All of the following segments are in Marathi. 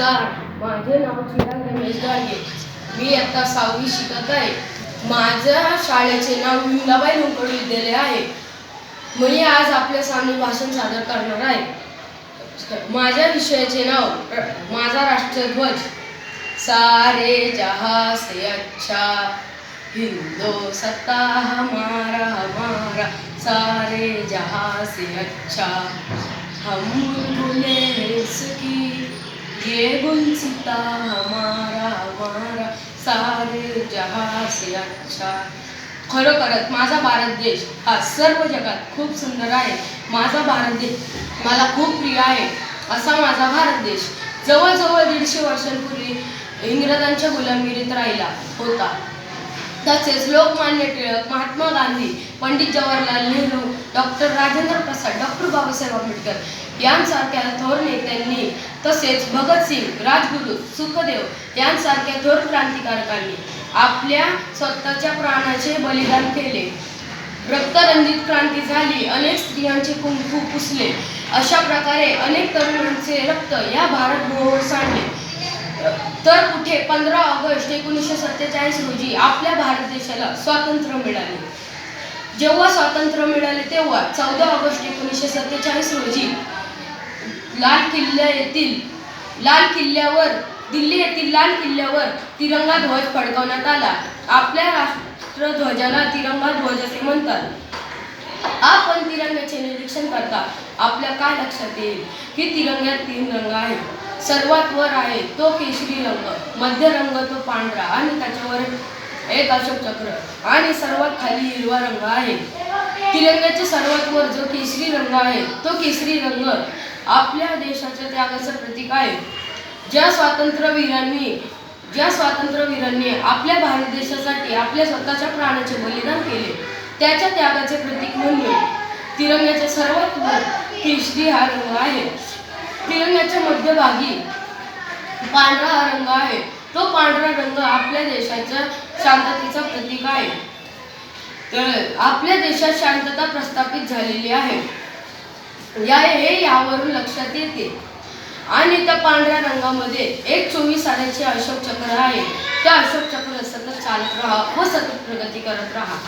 नमस्कार माझे नाव चिराग रमेश गाडगे. मी आता सहावी शिकत आहे. माझ्या शाळेचे नाव विमलाबाई लोकड विद्यालय आहे. मी आज आपल्या सामने भाषण सादर करणार आहे. माझ्या विषयाचे नाव माझा राष्ट्रध्वज सारे जहा से अच्छा हिंदोसत्ता हमारा हमारा. सारे जहा से अच्छा हम बोले इसकी ये गुलसिता हमारा हमारा सारे जहा से अच्छा खरोखरच माझा भारत देश हा सर्व जगात खूप सुंदर आहे. माझा भारत देश मला खूप प्रिय आहे. असा माझा भारत देश जवळजवळ दीडशे वर्षांपूर्वी इंग्रजांच्या गुलामगिरीत राहिला होता. तसेच लोकमान्य टिळक महात्मा गांधी पंडित जवाहरलाल नेहरू डॉक्टर राजेंद्र प्रसाद डॉक्टर बाबासाहेब आंबेडकर यांसारख्या थोर नेत्यांनी तसेच भगतसिंग राजगुरू सुखदेव यांसारख्या थोर क्रांतिकारकांनी आपल्या स्वतःच्या प्राणाचे बलिदान केले. रक्तरंजित क्रांती झाली अनेक स्त्रियांचे कुंकू पुसले. अशा प्रकारे अनेक तरुणांचे रक्त या भारत भूमीवर सांडले. तर कुठे पंधरा ऑगस्ट एकोणीसशे सत्तेचाळीस रोजी आपल्या भारत देशाला स्वातंत्र्य मिळाले. जेव्हा स्वातंत्र्य मिळाले तेव्हा चौदा ऑगस्ट एकोणीसशे सत्तेचाळीस रोजी लाल किल्ल्या येथील लाल किल्ल्यावर दिल्ली येथील लाल किल्ल्यावर तिरंगा ध्वज फडकवण्यात आला. आपल्या राष्ट्रध्वजाला तिरंगा ध्वज असे म्हणतात. आपण तिरंग्याचे निरीक्षण करता. आपल्या काय लक्षात येईल? की तिरंग्यात तीन रंग आहेत. सर्वात वर आहे तो केशरी रंग. मध्य रंग तो पांढरा आणि त्याच्यावर एक अशोक चक्र. आणि सर्वात खाली हिरवा रंग आहे. तिरंग्याच्या सर्वात वर जो केशरी रंग आहे तो केशरी रंग आपल्या देशाच्या त्यागाचं प्रतीक आहे. ज्या स्वातंत्र्यवीरांनी ज्या स्वातंत्र्यवीरांनी आपल्या भारत देशासाठी आपल्या स्वतःच्या प्राणाचे बलिदान केले त्याच्या त्यागाचे प्रतीक म्हणून तिरंग्याच्या सर्वात वर केशरी हा रंग आहे. तिरंग्याच्या मध्यभागी पांढरा हा रंग आहे. तो पांढरा रंग आपल्या देशाच्या शांततेचा प्रतीक आहे. तर आपल्या देशात शांतता प्रस्थापित झालेली आहे. या हे यावरून लक्षात येते. आणि त्या पांढऱ्या रंगामध्ये एक चोवीस साड्याचे अशोक चक्र आहे. त्या अशोक चक्र सतत चालत राहा व सतत प्रगती करत राहा.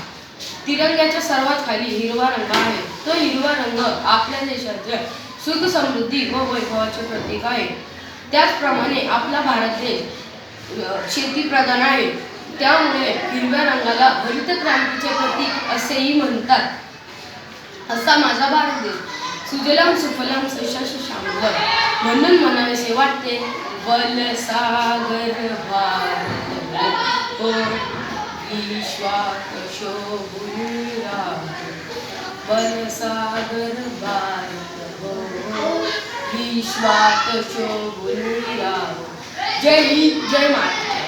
तिरंग्याच्या सर्वात खाली हिरवा रंग आहे. तो हिरवा रंग आपल्या देशाच्या सुख समृद्धी व वैभवाचे प्रतीक आहे. त्याचप्रमाणे आपला भारत देश शेतीप्रधान आहे. त्यामुळे हिरव्या रंगाला हरित क्रांतीचे प्रतीक असेही म्हणतात. असा माझा भारत देश. सुजलाम सुफलाम सशाश शांबर म्हणून म्हणावेसे वाटते बल सागर भारत हो बल सागर भारत हो ईश्वात शोभून जय हिंद जय महाराष्ट्र